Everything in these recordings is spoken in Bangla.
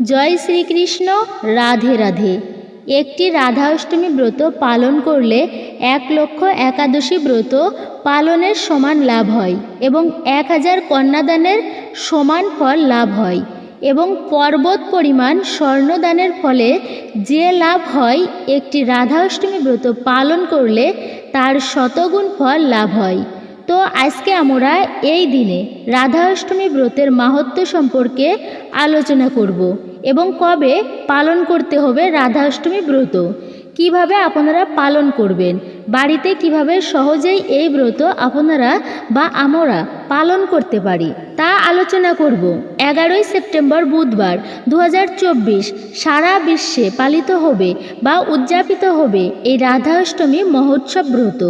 জয় শ্রীকৃষ্ণ, রাধে রাধে। একটি রাধা অষ্টমী ব্রত পালন করলে এক লক্ষ একাদশী ব্রত পালনের সমান লাভ হয় এবং এক হাজার কন্যাদানের সমান ফল লাভ হয় এবং পর্বত পরিমাণ স্বর্ণদানের ফলে যে লাভ হয় একটি রাধা অষ্টমী ব্রত পালন করলে তার শতগুণ ফল লাভ হয়। তো আজকে আমরা এই দিনে রাধা অষ্টমী ব্রতের মাহাত্ম্য সম্পর্কে আলোচনা করব। এবং কবে পালন করতে হবে রাধা অষ্টমী ব্রত? কীভাবে আপনারা পালন করবেন? বাড়িতে কীভাবে সহজেই এই ব্রত আপনারা বা আমরা পালন করতে পারি? তা আলোচনা করব। এগারোই সেপ্টেম্বর বুধবার দু হাজার চব্বিশ সারা বিশ্বে পালিত হবে বা উদযাপিত হবে এই রাধা অষ্টমী মহোৎসব ব্রত।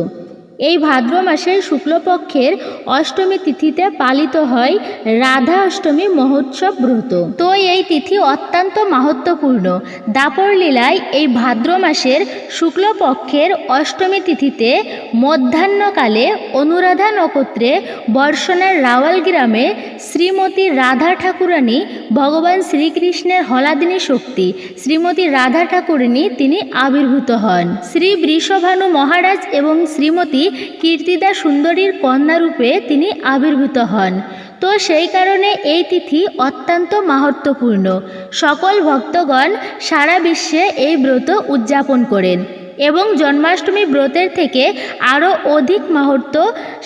এই ভাদ্র মাসের শুক্লপক্ষের অষ্টমী তিথিতে পালিত হয় রাধা অষ্টমী মহোৎসব ব্রত। তো এই তিথি অত্যন্ত মাহাত্ম্যপূর্ণ। দাপর লীলায় এই ভাদ্র মাসের শুক্লপক্ষের অষ্টমী তিথিতে মধ্যাহ্নকালে অনুরাধা নক্ষত্রে বর্ষণের রাওয়াল গ্রামে শ্রীমতী রাধা ঠাকুরানী, ভগবান শ্রীকৃষ্ণের হলাদিনী শক্তি, শ্রীমতী রাধা ঠাকুরানী তিনি আবির্ভূত হন। শ্রী বৃষভানু মহারাজ এবং শ্রীমতী কীর্তিদা সুন্দরীর কন্যারূপে তিনি আবির্ভূত হন। তো সেই কারণে এই তিথি অত্যন্ত মাহাত্ম্যপূর্ণ। সকল ভক্তগণ সারা বিশ্বে এই ব্রত উদযাপন করেন। এবং জন্মাষ্টমী ব্রতের থেকে আরও অধিক মাহাত্ম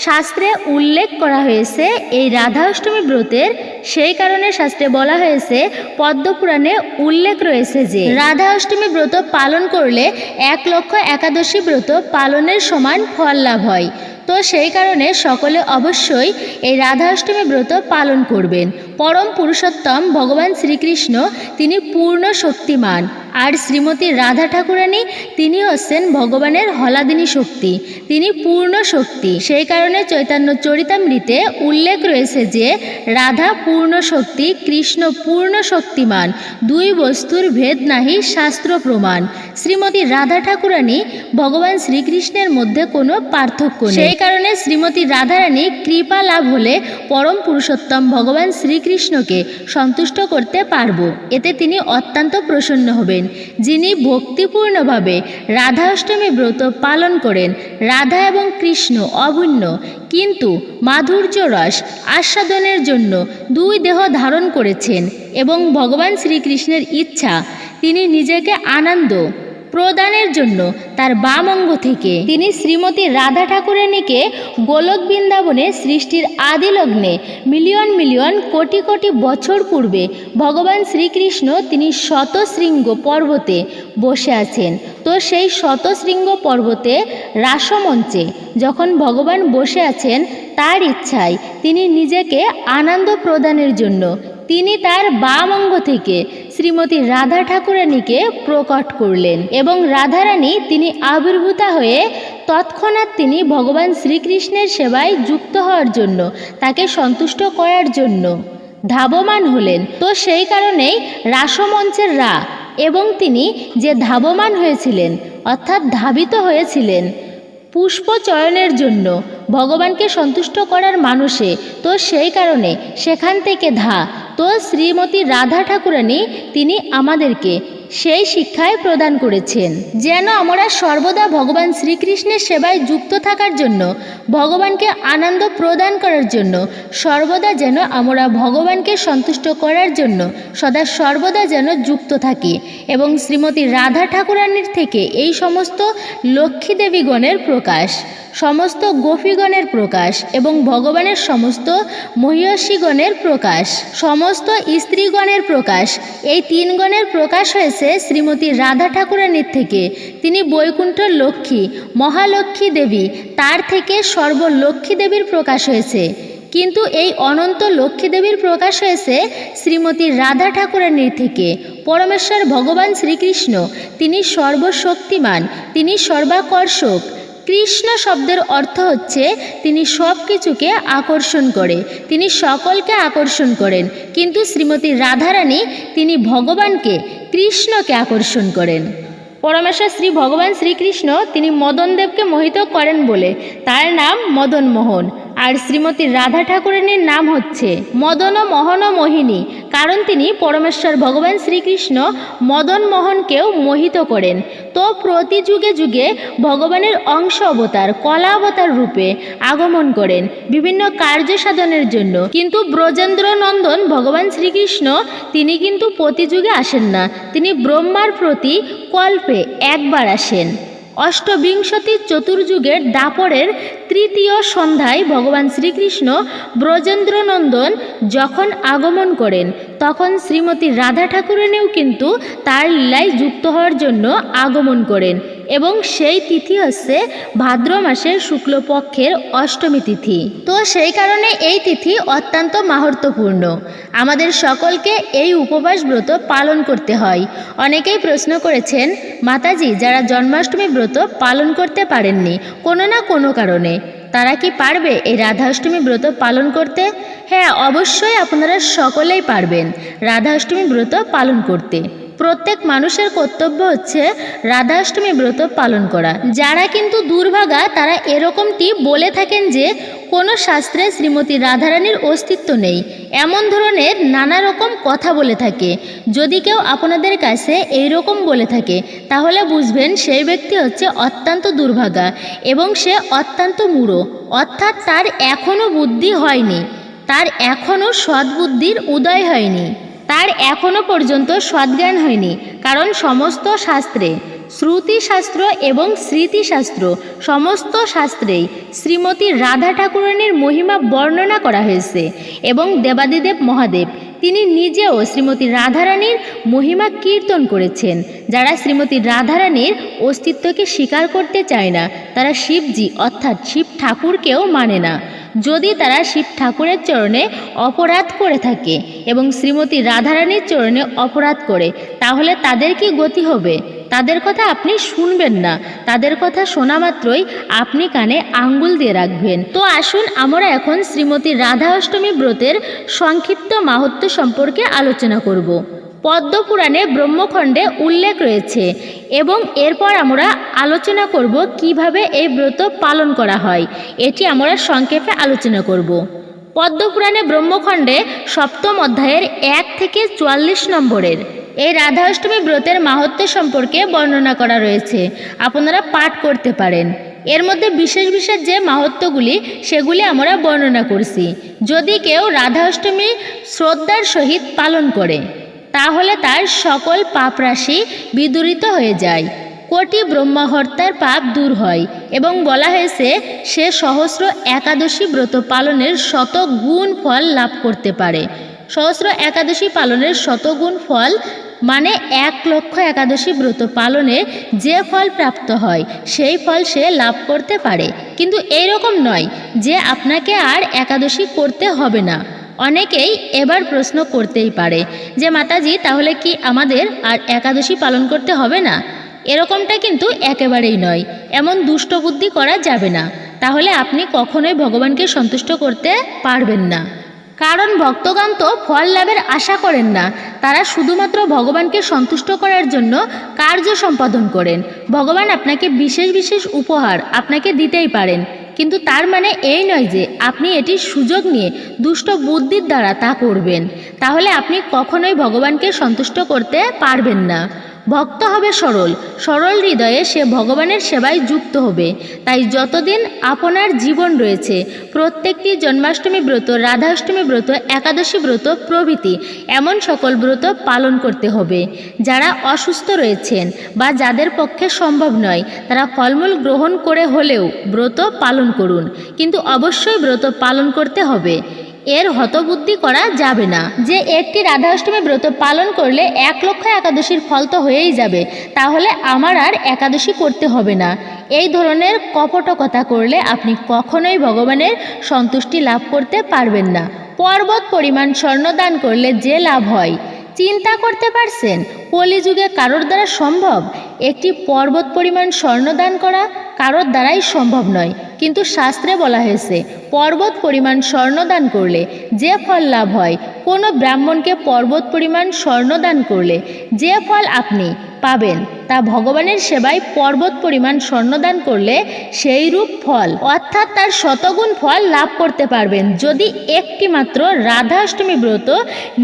শাস্ত্রে উল্লেখ করা হয়েছে। এই রাধা অষ্টমী ব্রতের সেই কারণে শাস্ত্রে বলা হয়েছে, পদ্মপুরাণে উল্লেখ রয়েছে যে রাধা অষ্টমী ব্রত পালন করলে এক লক্ষ একাদশী ব্রত পালনের সমান ফল লাভ হয়। তো সেই কারণে সকলে অবশ্যই এই রাধা অষ্টমী ব্রত পালন করবেন। পরম পুরুষোত্তম ভগবান শ্রীকৃষ্ণ তিনি পূর্ণ শক্তিমান। আর শ্রীমতী রাধা ঠাকুরানী তিনি হচ্ছেন ভগবানের হলাদিনী শক্তি। তিনি পূর্ণ শক্তি। সেই কারণে চৈতন্য চরিতামৃতে উল্লেখ রয়েছে যে, রাধা পূর্ণ শক্তি, কৃষ্ণ পূর্ণ শক্তিমান, দুই বস্তুর ভেদ নাহি শাস্ত্র প্রমাণ। শ্রীমতী রাধা ঠাকুরানী ভগবান শ্রীকৃষ্ণের মধ্যে কোনো পার্থক্য নেই। সেই কারণে শ্রীমতী রাধারানী কৃপা লাভ হলে পরম পুরুষোত্তম ভগবান শ্রীকৃষ্ণকে সন্তুষ্ট করতে পারব। এতে তিনি অত্যন্ত প্রসন্ন হবেন। যিনি ভক্তিপূর্ণভাবে রাধাষ্টমী ব্রত পালন করেন। রাধা এবং কৃষ্ণ অভিন্ন, কিন্তু মাধুর্য রস আস্বাদনের জন্য দুই দেহ ধারণ করেছেন এবং ভগবান শ্রীকৃষ্ণের ইচ্ছা, তিনি নিজেকে আনন্দ প্রদানের জন্য তার বাম অঙ্গ থেকে তিনি শ্রীমতী রাধা ঠাকুরানীকে গোলক বৃন্দাবনে সৃষ্টির আদি লগ্নে মিলিয়ন মিলিয়ন কোটি কোটি বছর পূর্বে ভগবান শ্রীকৃষ্ণ তিনি শতশৃঙ্গ পর্বতে বসে আছেন। তো সেই শতশৃঙ্গ পর্বতে রাসমঞ্চে যখন ভগবান বসে আছেন, তার ইচ্ছায় তিনি নিজেকে আনন্দ প্রদানের জন্য তিনি তার বাম অঙ্গ থেকে শ্রীমতী রাধা ঠাকুরানীকে প্রকট করলেন এবং রাধারানী তিনি আবির্ভূতা হয়ে তৎক্ষণাৎ তিনি ভগবান শ্রীকৃষ্ণের সেবায় যুক্ত হওয়ার জন্য, তাকে সন্তুষ্ট করার জন্য ধাবমান হলেন। তো সেই কারণেই রাসমঞ্চের রা এবং তিনি যে ধাবমান হয়েছিলেন, অর্থাৎ ধাবিত হয়েছিলেন পুষ্প চয়নের জন্য ভগবানকে সন্তুষ্ট করার মানুষে তো সেই কারণে সেখান থেকে ধা। তো শ্রীমতী রাধা ঠাকুরানী তিনি আমাদেরকে সেই শিক্ষায় প্রদান করেছেন। যেন আমরা সর্বদা ভগবান শ্রীকৃষ্ণের সেবায় যুক্ত থাকার জন্য, ভগবানকে আনন্দ প্রদান করার জন্য, সর্বদা যেন আমরা ভগবানকে সন্তুষ্ট করার জন্য সদা সর্বদা যেন যুক্ত থাকি এবং শ্রীমতী রাধা ঠাকুরানীর থেকে এই সমস্ত লক্ষ্মী দেবীগণের প্রকাশ, সমস্ত গোপীগণের প্রকাশ এবং ভগবানের সমস্ত মহিষীগণের প্রকাশ, সমস্ত স্ত্রীগণের প্রকাশ, এই তিন গণের প্রকাশ হয়েছে। শ্রীমতী রাধা ঠাকুরানীর থেকে। তিনি বৈকুণ্ঠ লক্ষ্মী, মহালক্ষ্মী দেবী, তার থেকে সর্বলক্ষ্মী দেবীর প্রকাশ হয়েছে। কিন্তু এই অনন্ত লক্ষ্মী দেবীর প্রকাশ হয়েছে শ্রীমতী রাধা ঠাকুরানীর থেকে। পরমেশ্বর ভগবান শ্রীকৃষ্ণ, তিনি সর্বশক্তিমান, তিনি সর্বাকর্ষক। কৃষ্ণ শব্দের অর্থ হচ্ছে তিনি সব কিছুকে আকর্ষণ করে, তিনি সকলকে আকর্ষণ করেন। কিন্তু শ্রীমতী রাধারানী তিনি ভগবানকে, কৃষ্ণকে আকর্ষণ করেন। পরমেশ্বর শ্রী ভগবান শ্রীকৃষ্ণ তিনি মদনদেবকে মোহিত করেন বলে। তার নাম মদন মোহন আর শ্রীমতী রাধা ঠাকুরানীর নাম হচ্ছে মদন মোহন মোহিনী, কারণ তিনি পরমেশ্বর ভগবান শ্রীকৃষ্ণ মদন মোহনকেও মোহিত করেন। তো প্রতি যুগে যুগে ভগবানের অংশ অবতার, কলা অবতার রূপে আগমন করেন বিভিন্ন কার্য সাধনের জন্য। কিন্তু ব্রজেন্দ্র নন্দন ভগবান শ্রীকৃষ্ণ, তিনি কিন্তু প্রতি যুগে আসেন না। তিনি ব্রহ্মার প্রতি কল্পে একবার আসেন। অষ্টবিংশতি চতুর্যুগের দাপরের তৃতীয় সন্ধ্যায় ভগবান শ্রীকৃষ্ণ ব্রজেন্দ্রনন্দন যখন আগমন করেন, তখন শ্রীমতী রাধা ঠাকুরানীও কিন্তু তার লীলায় যুক্ত হওয়ার জন্য আগমন করেন। এবং সেই তিথি হচ্ছে ভাদ্র মাসের শুক্লপক্ষের অষ্টমী তিথি। তো সেই কারণে এই তিথি অত্যন্ত মাহাত্মপূর্ণ আমাদের সকলকে এই উপবাস ব্রত পালন করতে হয়। অনেকেই প্রশ্ন করেছেন, মাতাজি, যারা জন্মাষ্টমী ব্রত পালন করতে পারেননি, কোনো না কোনো কারণে, তারা কি পারবে এই রাধাষ্টমী ব্রত পালন করতে? হ্যাঁ অবশ্যই আপনারা সকলেই পারবেন রাধাষ্টমী ব্রত পালন করতে। প্রত্যেক মানুষের কর্তব্য হচ্ছে রাধাষ্টমী ব্রত পালন করা। যারা কিন্তু দুর্ভাগা, তারা এরকমটি বলে থাকেন যে, কোনো শাস্ত্রে শ্রীমতী রাধারানীর অস্তিত্ব নেই। এমন ধরনের নানা রকম কথা বলে থাকে। যদি কেউ আপনাদের কাছে এই রকম বলে থাকে, তাহলে বুঝবেন সেই ব্যক্তি হচ্ছে অত্যন্ত দুর্ভাগা এবং সে অত্যন্ত মূঢ়। অর্থাৎ তার এখনও বুদ্ধি হয়নি। তার এখনও সদ্বুদ্ধির উদয় হয়নি। তার এখনও পর্যন্ত সদ্জ্ঞান হয়নি, কারণ সমস্ত শাস্ত্রে শ্রুতিশাস্ত্র এবং স্মৃতিশাস্ত্র সমস্ত শাস্ত্রেই শ্রীমতী রাধা ঠাকুরানীর মহিমা বর্ণনা করা হয়েছে এবং দেবাদিদেব মহাদেব, তিনি নিজেও শ্রীমতী রাধারানীর মহিমা কীর্তন করেছেন। যারা শ্রীমতী রাধারানীর অস্তিত্বকে স্বীকার করতে চায় না, তারা শিবজি অর্থাৎ শিব ঠাকুরকেও মানে না। যদি তারা শিব ঠাকুরের চরণে অপরাধ করে থাকে এবং শ্রীমতী রাধারানীর চরণে অপরাধ করে, তাহলে তাদের কি গতি হবে? তাদের কথা আপনি শুনবেন না। তাদের কথা শোনা মাত্রই আপনি কানে আঙ্গুল দিয়ে রাখবেন। তো আসুন আমরা এখন শ্রীমতী রাধা অষ্টমী ব্রতের সংক্ষিপ্ত মাহাত্ম্য সম্পর্কে আলোচনা করব। পদ্মপুরাণে ব্রহ্মখণ্ডে উল্লেখ রয়েছে এবং এরপর আমরা আলোচনা করব কীভাবে এই ব্রত পালন করা হয়। এটি আমরা সংক্ষেপে আলোচনা করব। পদ্মপুরাণে ব্রহ্মখণ্ডে সপ্তম অধ্যায়ের এক থেকে চুয়াল্লিশ নম্বরের এই রাধা অষ্টমী ব্রতের মাহাত্ম্য সম্পর্কে বর্ণনা করা রয়েছে। আপনারা পাঠ করতে পারেন। এর মধ্যে বিশেষ বিশেষ যে মাহাত্ম্যগুলি সেগুলি আমরা বর্ণনা করছি। যদি কেউ রাধা অষ্টমী শ্রদ্ধার সহিত পালন করে তাহলে তার সকল পাপরাশি বিদূরিত হয়ে যায়। কোটি ব্রহ্মহর্তার পাপ দূর হয় এবং বলা হয়েছে, সে সহস্র একাদশী ব্রত পালনের শত গুণ ফল লাভ করতে পারে। সহস্র একাদশী পালনের শতগুণ ফল মানে এক লক্ষ একাদশী ব্রত পালনে যে ফল প্রাপ্ত হয়, সেই ফল সে লাভ করতে পারে। কিন্তু এই রকম নয় যে আপনাকে আর একাদশী করতে হবে না। অনেকেই এবার প্রশ্ন করতেই পারে যে, মাতাজি, তাহলে কি আমাদের আর একাদশী পালন করতে হবে না? এরকমটা কিন্তু একেবারেই নয়। এমন দুষ্ট বুদ্ধি করা যাবে না। তাহলে আপনি কখনোই ভগবানকে সন্তুষ্ট করতে পারবেন না। কারণ ভক্তগণ তো ফল লাভের আশা করেন না। তারা শুধুমাত্র ভগবানকে সন্তুষ্ট করার জন্য কার্য সম্পাদন করেন। ভগবান আপনাকে বিশেষ বিশেষ উপহার আপনাকে দিতেই পারেন। কিন্তু তার মানে এই নয় যে আপনি এটির সুযোগ নিয়ে দুষ্ট বুদ্ধির দ্বারা তা করবেন। তাহলে আপনি কখনোই ভগবানকে সন্তুষ্ট করতে পারবেন না। ভক্ত হবে সরল। সরল হৃদয়ে সে ভগবানের সেবায় যুক্ত হবে। তাই যতদিন আপনার জীবন রয়েছে, প্রত্যেকটি জন্মাষ্টমী ব্রত, রাধাষ্টমী ব্রত, একাদশী ব্রত প্রভৃতি, এমন সকল ব্রত পালন করতে হবে। যারা অসুস্থ রয়েছেন বা যাদের পক্ষে সম্ভব নয়, তারা ফলমূল গ্রহণ করে হলেও ব্রত পালন করুন। কিন্তু অবশ্যই ব্রত পালন করতে হবে। এর হতবুদ্ধি করা যাবে না। যে একটি রাধাষ্টমী ব্রত পালন করলে এক লক্ষ একাদশীর ফল তো হয়েই যাবে, তাহলে আমার আর একাদশী করতে হবে না। এই ধরনের কপটকতা করলে আপনি কখনোই ভগবানের সন্তুষ্টি লাভ করতে পারবেন না। পর্বত পরিমাণ স্বর্ণদান করলে যে লাভ হয়? চিন্তা করতে পারছেন? কলিযুগে কারোর দ্বারা সম্ভব? একটি পর্বত পরিমাণ স্বর্ণদান করা কারোর দ্বারাই সম্ভব নয়। কিন্তু শাস্ত্রে বলা হয়েছে, পর্বত পরিমাণ স্বর্ণদান করলে যে ফল লাভ হয়, কোনো ব্রাহ্মণকে পর্বত পরিমাণ স্বর্ণদান করলে যে ফল আপনি পাবেন। তা ভগবানের সেবায় পর্বত পরিমাণ স্বর্ণদান করলে সেই রূপ ফল। অর্থাৎ তার শতগুণ ফল লাভ করতে পারবেন। যদি একটি মাত্র রাধা অষ্টমী ব্রত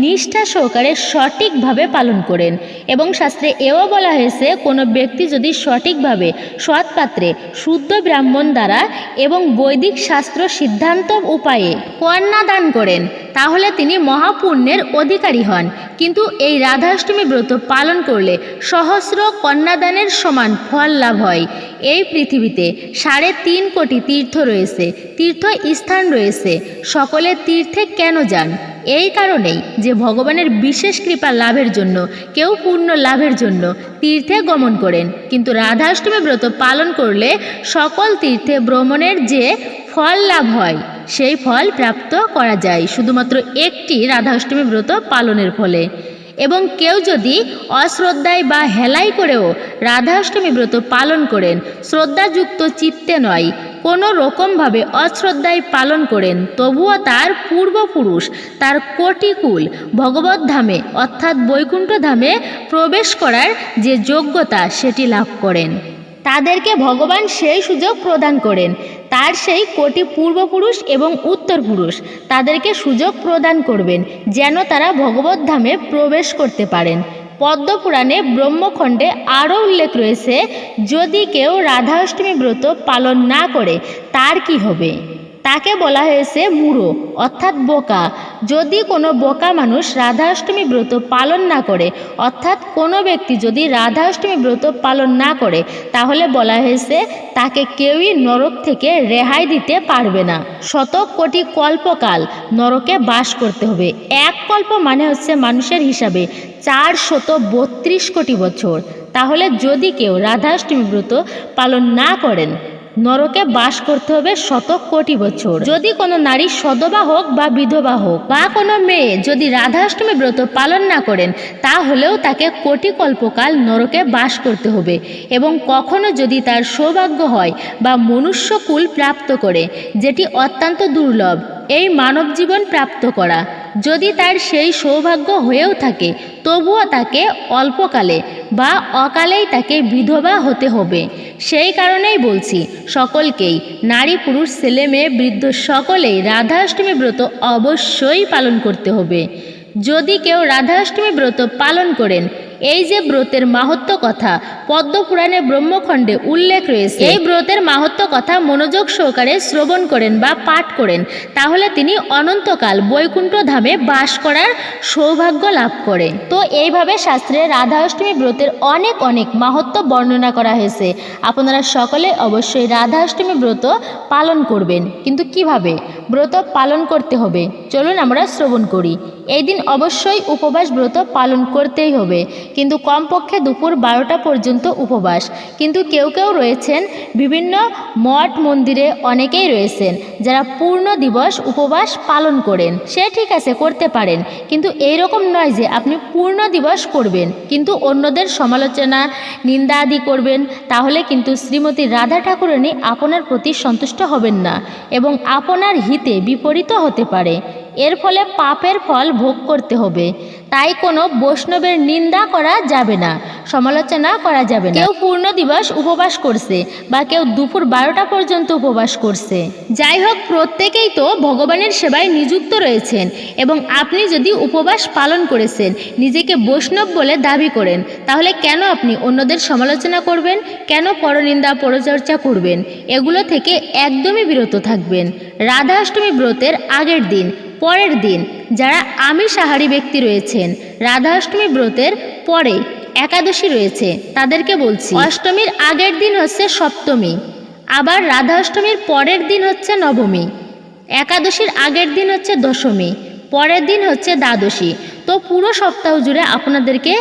নিষ্ঠা সহকারে সঠিকভাবে পালন করেন। এবং শাস্ত্রে এও বলা হয়েছে, কোনো ব্যক্তি যদি সঠিকভাবে সৎ পাত্রে শুদ্ধ ব্রাহ্মণ দ্বারা এবং বৈদিক শাস্ত্র সিদ্ধান্ত উপায়ে কন্যা দান করেন, তাহলে তিনি মহাপুণ্যের অধিকারী হন। কিন্তু এই রাধাষ্টমী ব্রত পালন করলে সহস্র কন্যাদানের সমান ফল লাভ হয়। এই পৃথিবীতে সাড়ে তিন কোটি তীর্থ রয়েছে তীর্থ স্থান রয়েছে। সকলে তীর্থে কেন যান? এই কারণেই যে ভগবানের বিশেষ কৃপা লাভের জন্য, কেউ পূর্ণ লাভের জন্য তীর্থে গমন করেন। কিন্তু রাধাষ্টমী ব্রত পালন করলে সকল তীর্থে ভ্রমণের যে ফল লাভ হয়, সেই ফল প্রাপ্ত করা যায়। শুধুমাত্র একটি রাধাষ্টমী ব্রত পালনের ফলে। এবং কেউ যদি অশ্রদ্ধায় বা হেলাই করেও রাধাষ্টমী ব্রত পালন করেন, শ্রদ্ধাযুক্ত চিত্তে নয়, কোনো রকমভাবে অশ্রদ্ধায় পালন করেন, তবুও তার পূর্বপুরুষ, তার কোটিকুল ভগবত ধামে, অর্থাৎ বৈকুণ্ঠ ধামে প্রবেশ করার যে যোগ্যতা, সেটি লাভ করেন। তাদেরকে ভগবান সেই সুযোগ প্রদান করেন। তার সেই কোটি পূর্বপুরুষ এবং উত্তর পুরুষ তাদেরকে সুযোগ প্রদান করবেন, যেন তারা ভগবত ধামে প্রবেশ করতে পারেন। পদ্মপুরাণে ব্রহ্মখণ্ডে আরও উল্লেখ রয়েছে, যদি কেউ রাধা অষ্টমী ব্রত পালন না করে, তার কি হবে? তাকে বলা হয়েছে মুড়ো, অর্থাৎ বোকা। যদি কোনো বোকা মানুষ রাধাষ্টমী ব্রত পালন না করে, অর্থাৎ কোনো ব্যক্তি যদি রাধা অষ্টমী ব্রত পালন না করে, তাহলে বলা হয়েছে তাকে কেউই নরক থেকে রেহাই দিতে পারবে না। শত কোটি কল্পকাল নরকে বাস করতে হবে। এক কল্প মানে হচ্ছে মানুষের হিসাবে চার শত বত্রিশ কোটি বছর। তাহলে যদি কেউ রাধাষ্টমী ব্রত পালন না করেন নরকে বাস করতে হবে শত কোটি বছর। যদি কোনো নারী সদবা হোক বা বিধবা হোক, বা কোনো মেয়ে যদি রাধাষ্টমী ব্রত পালন না করেন, তাহলেও তাকে কোটি কল্পকাল নরকে বাস করতে হবে এবং কখনো যদি তার সৌভাগ্য হয় বা মনুষ্যকুল প্রাপ্ত করে, যেটি অত্যন্ত দুর্লভ, এই মানব জীবন প্রাপ্ত করা। যদি তার সেই সৌভাগ্য হয়েও থাকে, তবুও তাকে অল্পকালে বা অকালেই তাকে বিধবা হতে হবে। সেই কারণেই বলছি, সকলকেই, নারী, পুরুষ, ছেলে, মেয়ে, বৃদ্ধ, সকলেই রাধাষ্টমী ব্রত অবশ্যই পালন করতে হবে। যদি কেউ রাধাষ্টমী ব্রত পালন করেন এই যে ব্রতের মাহাত্ম কথা পদ্মপুরাণে ব্রহ্মখণ্ডে উল্লেখ রয়েছে। এই ব্রতের মাহাত্ম কথা মনোযোগ সহকারে শ্রবণ করেন বা পাঠ করেন, তাহলে তিনি অনন্তকাল বৈকুণ্ঠ ধামে বাস করার সৌভাগ্য লাভ করে। তো এইভাবে শাস্ত্রে রাধা অষ্টমী ব্রতের অনেক অনেক মাহাত্ম বর্ণনা করা হয়েছে। আপনারা সকলে অবশ্যই রাধা অষ্টমী ব্রত পালন করবেন। কিন্তু কীভাবে? ব্রত পালন করতে হবে। চলুন আমরা শ্রবণ করি। এই দিন অবশ্যই উপবাস ব্রত পালন করতেই হবে। কিন্তু কমপক্ষে দুপুর বারোটা পর্যন্ত উপবাস। কিন্তু কেউ কেউ রয়েছেন, বিভিন্ন মঠ মন্দিরে অনেকেই রয়েছেন, যারা পূর্ণ দিবস উপবাস পালন করেন। সে ঠিক আছে, করতে পারেন। কিন্তু এই রকম নয় যে আপনি পূর্ণ দিবস করবেন। কিন্তু অন্যদের সমালোচনা, নিন্দা আদি করবেন, তাহলে কিন্তু শ্রীমতী রাধা ঠাকুরানী আপনার প্রতি সন্তুষ্ট হবেন না। এবং আপনার হিতে বিপরীত হতে পারে। এর ফলে পাপের ফল ভোগ করতে হবে। তাই কোনো বৈষ্ণবের নিন্দা করা যাবে না, সমালোচনা করা যাবে না। কেউ পূর্ণ দিবস উপবাস করছে বা কেউ দুপুর বারোটা পর্যন্ত উপবাস করছে। যাই হোক, প্রত্যেকেই তো ভগবানের সেবায় নিযুক্ত রয়েছেন এবং আপনি যদি উপবাস পালন করেছেন, নিজেকে বৈষ্ণব বলে দাবি করেন, তাহলে কেন আপনি অন্যদের সমালোচনা করবেন? কেন পরনিন্দা, পরচর্চা করবেন? এগুলো থেকে একদমই বিরত থাকবেন। রাধা অষ্টমী ব্রতের আগের দিন পরের দিন যারা আমিষ ব্যক্তি রয়েছেন রাধা অষ্টমী ব্রতের পরে একাদশী রয়েছে, তাদেরকে বলছি, অষ্টমীর আগের দিন হচ্ছে সপ্তমী, আবার রাধা অষ্টমীর পরের দিন হচ্ছে নবমী, একাদশীর আগের দিন হচ্ছে দশমী, পরের দিন হচ্ছে দ্বাদশী। তো পুরো সপ্তাহ জুড়ে আপনাদেরকে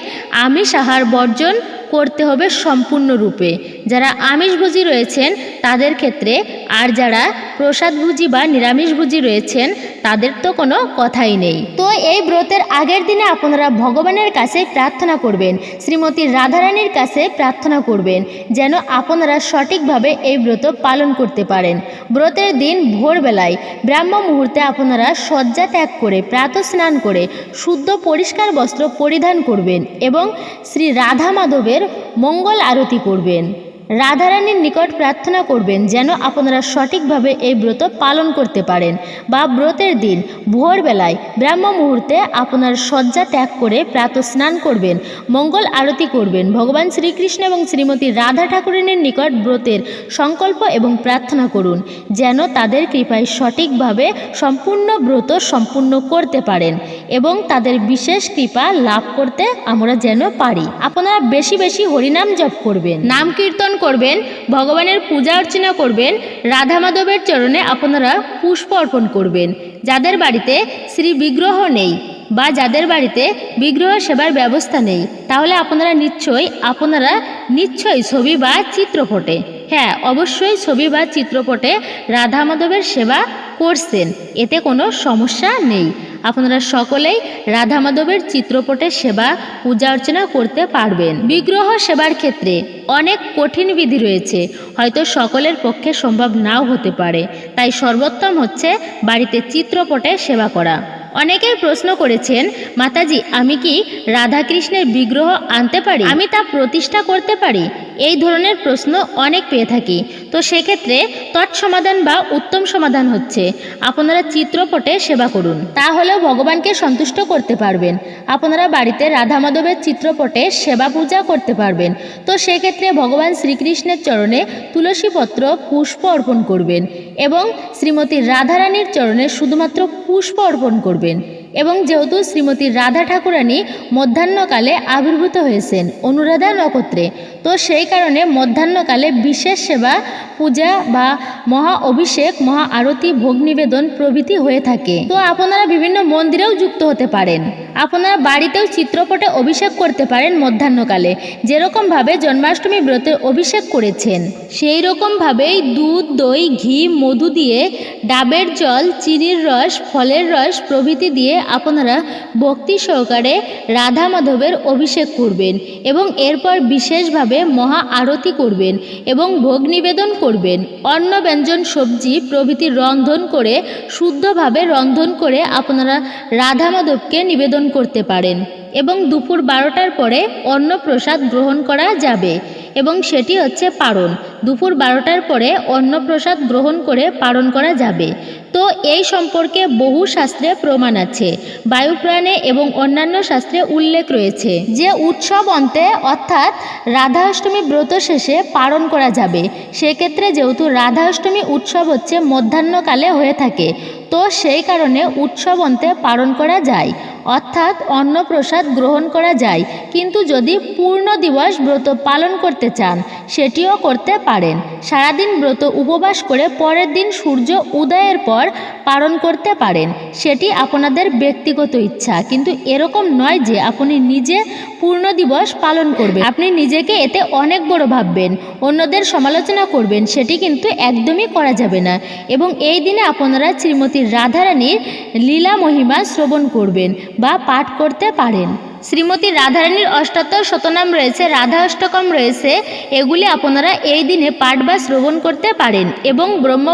আমিষ আহার বর্জন করতে হবে সম্পূর্ণরূপে। যারা আমিষভোজী রয়েছেন, তাদের ক্ষেত্রে আর যারা প্রসাদভোজী বা নিরামিষভোজী রয়েছেন, তাদের তো কোনো কথাই নেই। তো এই ব্রতের আগের দিনে আপনারা ভগবানের কাছে প্রার্থনা করবেন, শ্রীমতী রাধারানীর কাছে প্রার্থনা করবেন, যেন আপনারা সঠিকভাবে এই ব্রত পালন করতে পারেন। ব্রতের দিন ভোরবেলায় ব্রাহ্ম মুহূর্তে আপনারা শয্যা ত্যাগ করে, প্রাত স্নান করে, শুদ্ধ পরিষ্কার বস্ত্র পরিধান করবেন এবং শ্রী রাধা মাধবের মঙ্গল আরতি করবেন। রাধারানীর নিকট প্রার্থনা করবেন যেন আপনারা সঠিকভাবে এই ব্রত পালন করতে পারেন বা ব্রতের দিন, ভোরবেলায়, ব্রাহ্ম মুহূর্তে আপনার শয্যা ত্যাগ করে প্রাত স্নান করবেন, মঙ্গল আরতি করবেন। ভগবান শ্রীকৃষ্ণ এবং শ্রীমতী রাধা ঠাকুরানীর নিকট ব্রতের সংকল্প এবং প্রার্থনা করুন যেন তাদের কৃপায় সঠিকভাবে সম্পূর্ণ ব্রত সম্পূর্ণ করতে পারেন এবং তাদের বিশেষ কৃপা লাভ করতে আমরা যেন পারি। আপনারা বেশি বেশি হরিনাম জপ করবেন। নাম কীর্তন করবেন, ভগবানের পূজা অর্চনা করবেন, রাধা মাধবের চরণে আপনারা পুষ্প অর্পণ করবেন। যাদের বাড়িতে শ্রী বিগ্রহ নেই বা যাদের বাড়িতে বিগ্রহ সেবার ব্যবস্থা নেই, তাহলে আপনারা নিশ্চয়ই আপনারা নিশ্চয়ই ছবি বা চিত্রপটে হ্যাঁ অবশ্যই ছবি বা চিত্রপটে রাধা মাধবের সেবা করছেন, এতে কোনো সমস্যা নেই। আপনারা সকলেই রাধা মাধবের চিত্রপটের সেবা, পূজা অর্চনা করতে পারবেন। বিগ্রহ সেবার ক্ষেত্রে অনেক কঠিন বিধি রয়েছে, হয়তো সকলের পক্ষে সম্ভব নাও হতে পারে। তাই সর্বোত্তম হচ্ছে বাড়িতে চিত্রপটে সেবা করা। অনেকেই প্রশ্ন করেছেন, মাতাজি, আমি কি রাধাকৃষ্ণের বিগ্রহ আনতে পারি? আমি তা প্রতিষ্ঠা করতে পারি? এই ধরনের প্রশ্ন অনেক পেয়ে থাকি। তো সেক্ষেত্রে তৎসমাধান বা উত্তম সমাধান হচ্ছে। আপনারা চিত্রপটে সেবা করুন। তাহলেও ভগবানকে সন্তুষ্ট করতে পারবেন। আপনারা বাড়িতে রাধা মাধবের চিত্রপটে সেবা পূজা করতে পারবেন। তো সেক্ষেত্রে ভগবান শ্রীকৃষ্ণের চরণে তুলসীপত্র পুষ্প অর্পণ করবেন। এবং শ্রীমতী রাধারানীর চরণে শুধুমাত্র পুষ্প অর্পণ করবেন। এবং যেহেতু শ্রীমতী রাধা ঠাকুরানী মধ্যাহ্নকালে আবির্ভূত হয়েছেন অনুরাধা নক্ষত্রে, তো সেই কারণে মধ্যাহ্নকালে বিশেষ সেবা, পূজা বা মহা অভিষেক, মহা আরতি, ভোগ নিবেদন প্রভৃতি হয়ে থাকে। তো আপনারা বিভিন্ন মন্দিরেও যুক্ত হতে পারেন। আপনারা বাড়িতেও চিত্রপটে অভিষেক করতে পারেন মধ্যাহ্নকালে। যেরকমভাবে জন্মাষ্টমী ব্রতে অভিষেক করেছেন সেই রকমভাবেই দুধ, দই, ঘি, মধু দিয়ে ডাবের জল, চিনির রস, ফলের রস প্রভৃতি দিয়ে আপনারা ভক্তি সহকারে রাধা মাধবের অভিষেক করবেন এবং এরপর বিশেষভাবে মহা আরতি করবেন এবং ভোগ নিবেদন করবেন। অন্ন, ব্যঞ্জন, সবজি প্রভৃতি রন্ধন করে, শুদ্ধভাবে রন্ধন করে আপনারা রাধা মাধবকে নিবেদন করতে পারেন। এবং দুপুর বারোটার পরে অন্ন প্রসাদ গ্রহণ করা যাবে। এবং সেটি হচ্ছে পারণ। দুপুর বারোটার পরে অন্নপ্রসাদ গ্রহণ করে পালন করা যাবে। তো এই সম্পর্কে বহু শাস্ত্রে প্রমাণ আছে। বায়ুপ্রাণে এবং অন্যান্য শাস্ত্রে উল্লেখ রয়েছে যে উৎসব অন্তে অর্থাৎ রাধা অষ্টমী ব্রত শেষে পালন করা যাবে। সেক্ষেত্রে যেহেতু রাধা অষ্টমী উৎসব হচ্ছে মধ্যাহ্নকালে হয়ে থাকে, তো সেই কারণে উৎসব অন্তে পালন করা যায়। অর্থাৎ অন্নপ্রসাদ গ্রহণ করা যায়। কিন্তু যদি পূর্ণ দিবস ব্রত পালন করতে চান, সেটিও করতে পারেন। সারাদিন ব্রত উপবাস করে পরের দিন সূর্য উদয়ের পর পালন করতে পারেন। সেটি আপনাদের ব্যক্তিগত ইচ্ছা, কিন্তু এরকম নয় যে আপনি নিজে পূর্ণ দিবস পালন করবেন। আপনি নিজেকে এতে অনেক বড় ভাববেন, অন্যদের সমালোচনা করবেন, সেটি কিন্তু একদমই করা যাবে না। এবং এই দিনে আপনারা শ্রীমতী রাধারানীর লীলা মহিমা শ্রবণ করবেন বা পাঠ করতে পারেন। শ্রীমতী রাধারানীর অষ্টাত্তর শতনাম রয়েছে, রাধা অষ্টকম রয়েছে, এগুলি আপনারা এই দিনে পাঠ বা শ্রবণ করতে পারেন এবং ব্রহ্ম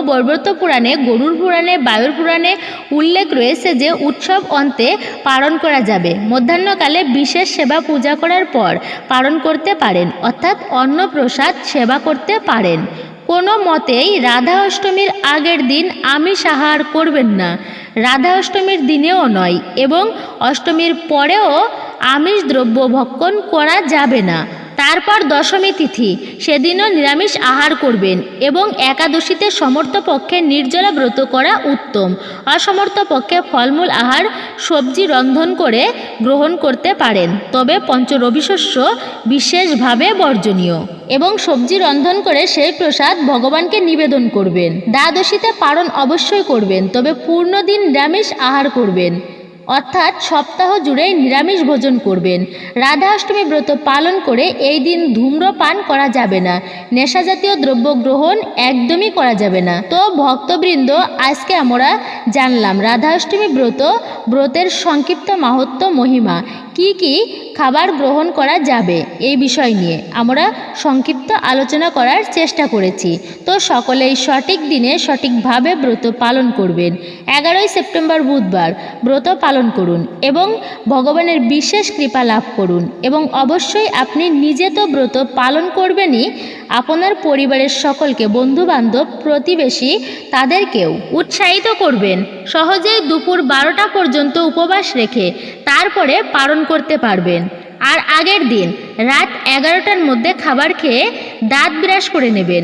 পুরাণে গরুর পুরাণে, বায়ুর পুরাণে উল্লেখ রয়েছে যে উৎসব অন্তে পালন করা যাবে। মধ্যাহ্নকালে বিশেষ সেবা পূজা করার পর পালন করতে পারেন, অর্থাৎ অন্নপ্রসাদ সেবা করতে পারেন। কোনো মতেই রাধা অষ্টমীর আগের দিন আমিষ আহার করবেন না। রাধা অষ্টমীর দিনেও নয় এবং অষ্টমীর পরেও আমিষ দ্রব্য ভক্ষণ করা যাবে না। তারপর দশমী তিথি, সেদিনও নিরামিষ আহার করবেন এবং একাদশীতে সমর্থ পক্ষে নির্জলা ব্রত করা উত্তম। অসমর্থ পক্ষে ফলমূল আহার, সবজি রন্ধন করে গ্রহণ করতে পারেন। তবে পঞ্চরবিশস্য বিশেষভাবে বর্জনীয় এবং সবজি রন্ধন করে সেই প্রসাদ ভগবানকে নিবেদন করবেন। দ্বাদশীতে পালন অবশ্যই করবেন, তবে পূর্ণ দিন নিরামিষ আহার করবেন। অর্থাৎ সপ্তাহ জুড়ে নিরামিষ ভোজন করবেন। রাধা অষ্টমী ব্রত পালন করে এই দিন ধূম্রপান করা যাবে না। নেশাজাতীয় দ্রব্য গ্রহণ একদমই করা যাবে না। তো ভক্তবৃন্দ, আজকে আমরা জানলাম রাধা অষ্টমী ব্রত, ব্রতের সংক্ষিপ্ত মাহাত্ম মহিমা। কি কি খাবার গ্রহণ করা যাবে এই বিষয় নিয়ে আমরা সংক্ষিপ্ত আলোচনা করার চেষ্টা করেছি। তো সকলেই সঠিক দিনে সঠিকভাবে ব্রত পালন করবেন। এগারোই সেপ্টেম্বর বুধবার ব্রত পালন করুন এবং ভগবানের বিশেষ কৃপা লাভ করুন এবং অবশ্যই আপনি নিজে তো ব্রত পালন করবেনই আপনার পরিবারের সকলকে বন্ধুবান্ধব, প্রতিবেশী তাদেরকেও উৎসাহিত করবেন। সহজেই দুপুর বারোটা পর্যন্ত উপবাস রেখে তারপরে পালন করতে পারবেন। আর আগের দিন রাত এগারোটার মধ্যে খাবার খেয়ে দাঁত ব্রাশ করে নেবেন।